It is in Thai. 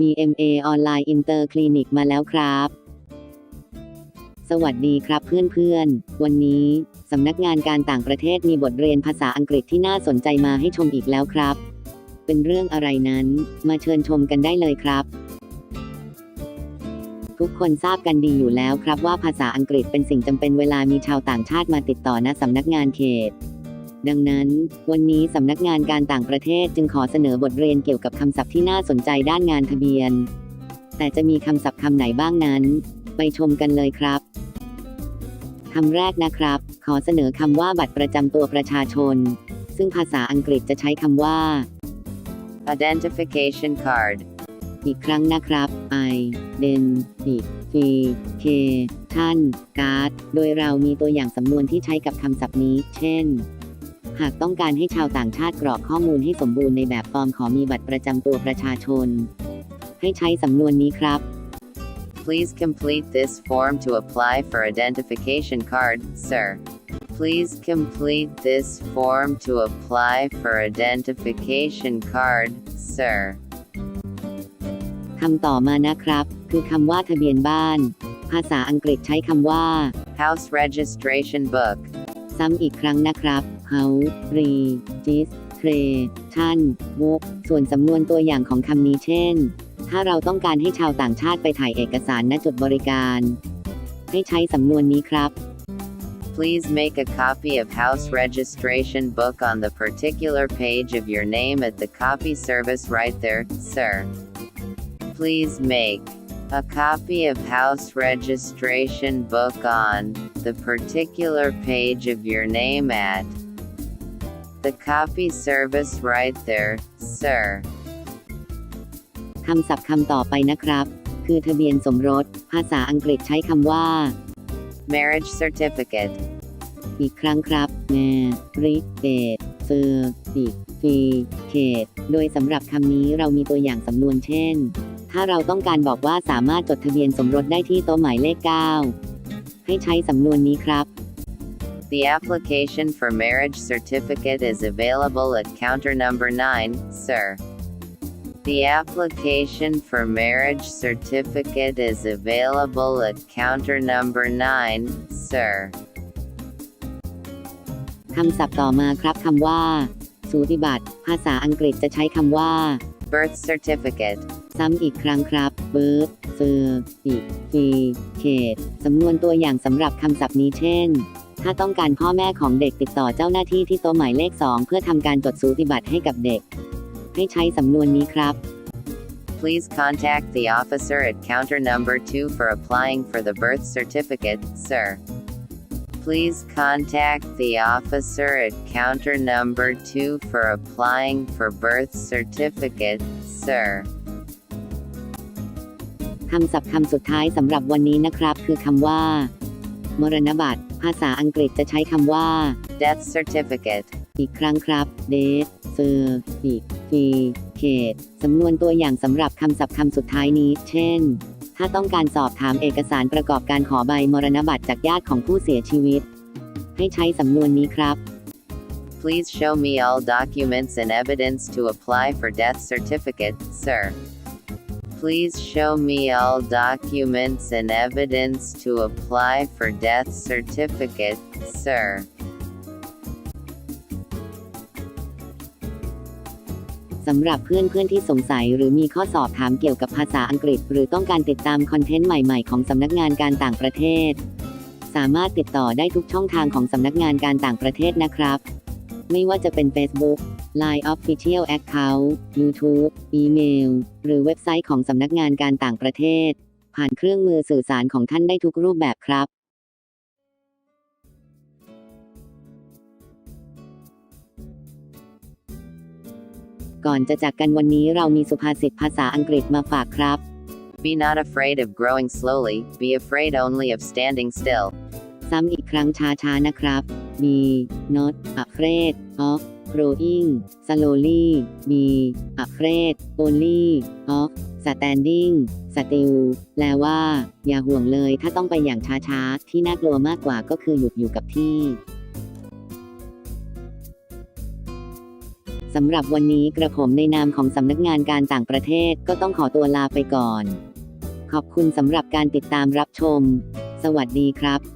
BMA ออนไลน์อินเตอร์คลินิกมาแล้วครับ สวัสดีครับเพื่อนๆ วันนี้สำนักงานการต่างประเทศมีบทเรียนภาษาอังกฤษที่น่าสนใจมาให้ชมอีกแล้วครับ เป็นเรื่องอะไรนั้น มาเชิญชมกันได้เลยครับ ทุกคนทราบกันดีอยู่แล้วครับว่าภาษาอังกฤษเป็นสิ่งจำเป็นเวลามีชาวต่างชาติมาติดต่อณสำนักงานเขต ดังนั้น วันนี้สำนักงานการต่างประเทศจึงขอเสนอบทเรียนเกี่ยวกับคำศัพท์ที่น่าสนใจด้านงานทะเบียน แต่จะมีคำศัพท์คำไหนบ้างนั้น ไปชมกันเลยครับคำแรกนะครับ ขอเสนอคำว่าบัตรประจำตัวประชาชน ซึ่งภาษาอังกฤษจะใช้คำว่า Identification card. อีกครั้งนะครับ I Den T F K ท่านการ์ดโดยเรามีตัวอย่างสำนวนที่ใช้กับคำศัพท์นี้ เช่น หากต้องการให้ชาวต่างชาติกรอกข้อมูลให้สมบูรณ์ในแบบฟอร์มขอมีบัตรประจำตัวประชาชน ให้ใช้สำนวนนี้ครับ Please complete this form to apply for identification card, sir. Please complete this form to apply for identification card, sir. คำต่อมานะครับ คือคำว่าทะเบียนบ้าน ภาษาอังกฤษใช้คำว่า House registration book. ซ้ำอีกครั้งนะครับ house re gis tre ท่าน book ส่วนสำนวนตัวอย่างของคำนี้เช่น ถ้าเราต้องการให้ชาวต่างชาติไปถ่ายเอกสารณจุดบริการ ให้ใช้สำนวนนี้ครับ Please make a copy of house registration book on the particular page of your name at the copy service right there, sir. Please make a copy of house registration book on the particular page of your name at the copy service right there, sir. คำศัพท์คำต่อไปนะครับ คือทะเบียนสมรส ภาษาอังกฤษใช้คำว่า Marriage certificate. อีกครั้งครับแมริเดตเซอร์ติฟีเคตโดยสำหรับคำนี้เรามีตัวอย่างสำนวนเช่น ถ้าเราต้องการบอกว่าสามารถจดทะเบียนสมรสได้ที่โต๊ะหมายเลข 9 ให้ใช้สำนวนนี้ครับ The application for marriage certificate is available at counter number 9, sir. The application for marriage certificate is available at counter number 9, sir. คำศัพท์ต่อมาครับคำว่า สูติบัตร ภาษาอังกฤษจะใช้คำว่า Birth certificate. ซ้ำอีกครั้งครับ birth เซอร์ติฟีเคตสำนวนตัวอย่างสำหรับคำศัพท์นี้เช่น ถ้าต้องการพ่อแม่ของเด็กติดต่อเจ้าหน้าที่ที่โต๊ะหมายเลข 2 เพื่อทำการจดสูติบัตรให้กับเด็ก ให้ใช้สำนวนนี้ครับ Please contact the officer at counter number 2 for applying for the birth certificate, sir. Please contact the officer at counter number 2 for applying for birth certificate, sir. คำศัพท์คำสุดท้ายสำหรับวันนี้นะครับ คือคำว่า มรณบัตร ภาษาอังกฤษจะใช้คำว่า Death certificate. อีกครั้งครับ date เซอร์ติฟีเคตสำนวนตัวอย่างสำหรับคำศัพท์คำสุดท้ายนี้ เช่น ถ้าต้องการสอบถามเอกสารประกอบการขอใบมรณบัตรจากญาติของผู้เสียชีวิต ให้ใช้สำนวนนี้ครับ Please show me all documents and evidence to apply for death certificate, sir. Please show me all documents and evidence to apply for death certificate, sir. สำหรับเพื่อนๆที่สงสัยหรือมีข้อสอบถามเกี่ยวกับภาษาอังกฤษ หรือต้องการติดตามคอนเทนต์ใหม่ๆ ของสำนักงานการต่างประเทศ สามารถติดต่อได้ทุกช่องทางของสำนักงานการต่างประเทศนะครับ ไม่ว่าจะเป็น Facebook Line Official Account YouTube อีเมล หรือเว็บไซต์ของสำนักงานการต่างประเทศ ผ่านเครื่องมือสื่อสารของท่านได้ทุกรูปแบบครับก่อนจะจากกันวันนี้เรามีสุภาษิตภาษาอังกฤษมาฝากครับ Be not afraid of growing slowly, be afraid only of standing still. ซ้ำอีกครั้งช้าๆนะครับ be not afraid of growing slowly be afraid only of standing still แปลว่า อย่าห่วงเลยถ้าต้องไปอย่างช้าๆ ที่น่ากลัวมากกว่าก็คือหยุดอยู่กับที่สำหรับวันนี้กระผมในนามของสำนักงานการต่างประเทศก็ต้องขอตัวลาไปก่อน ขอบคุณสำหรับการติดตามรับชม สวัสดีครับ